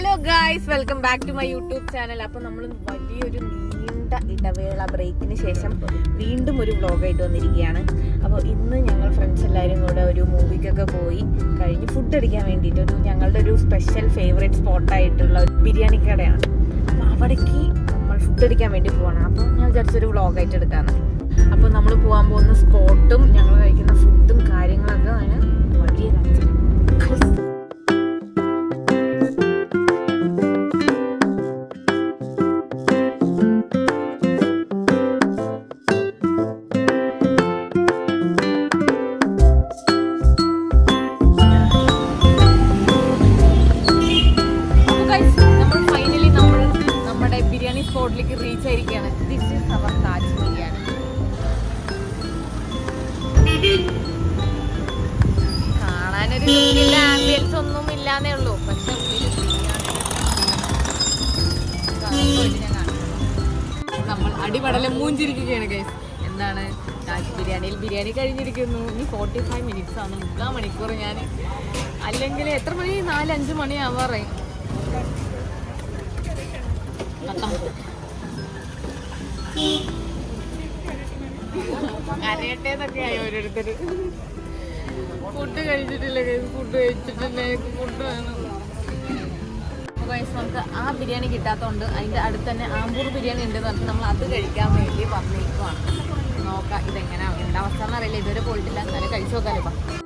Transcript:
Hello guys welcome back to my YouTube channel അപ്പൊ നമ്മൾ വലിയൊരു നീണ്ട ഇടവേള ബ്രേക്കിന് ശേഷം വീണ്ടും ഒരു വ്ളോഗായിട്ട് വന്നിരിക്കുകയാണ്. അപ്പോൾ ഇന്ന് ഞങ്ങൾ ഫ്രണ്ട്സ് എല്ലാവരും കൂടെ ഒരു മൂവിക്കൊക്കെ പോയി കഴിഞ്ഞ് ഫുഡ് അടിക്കാൻ വേണ്ടിയിട്ട് ഒരു ഞങ്ങളുടെ ഒരു സ്പെഷ്യൽ ഫേവറേറ്റ് സ്പോട്ടായിട്ടുള്ള ഒരു ബിരിയാണി കടയാണ്. അപ്പോൾ അവിടേക്ക് നമ്മൾ ഫുഡ് അടിക്കാൻ വേണ്ടി പോകണം അപ്പോൾ ഞാൻ വിചാരിച്ചൊരു വ്ളോഗായിട്ട് എടുക്കാനാണ് അപ്പോൾ നമ്മൾ പോകാൻ പോകുന്ന സ്പോട്ടിലേക്ക് റീച്ച് ആയിരിക്കുകയാണ്. This is our Taj biryani കാണാനൊരു ആംബിയൻസ് ഒന്നും ഇല്ലാന്നേ ഉള്ളൂ. പക്ഷെ. നമ്മൾ അടിപടലം മൂഞ്ചിരിക്കുകയാണ് ഗൈസ് എന്താണ്? താജ് ബിരിയാണിയിൽ ബിരിയാണി കഴിഞ്ഞിരിക്കുന്നു. ഇനി ഫോർട്ടി ഫൈവ് മിനിറ്റ്സ് ആണ്. മുക്കാൽ മണിക്കൂർ ഞാൻ അല്ലെങ്കിൽ എത്ര മണി? നാല് അഞ്ച് ആവാറായി കരയട്ടേന്നൊക്കെ ആയി ഓരോരുത്തര്. ഫുഡ് കഴിച്ചിട്ടില്ല ഫുഡ് കഴിച്ചിട്ടില്ല ഫുഡ് വേണം. നമുക്ക് ആ ബിരിയാണി കിട്ടാത്തതുകൊണ്ട് അതിന്റെ അടുത്ത് തന്നെ ആമ്പൂർ ബിരിയാണി ഉണ്ട് പറഞ്ഞിട്ട് നമ്മൾ അത് കഴിക്കാൻ വേണ്ടി വന്നിരിക്കുവാണ് നോക്കാം ഇതെങ്ങനെയാണ് എന്താ അവസ്ഥ എന്നറിയില്ല ഇതുവരെ പോയിട്ടില്ല. എന്നാലും കഴിച്ചു നോക്കാമല്ലോ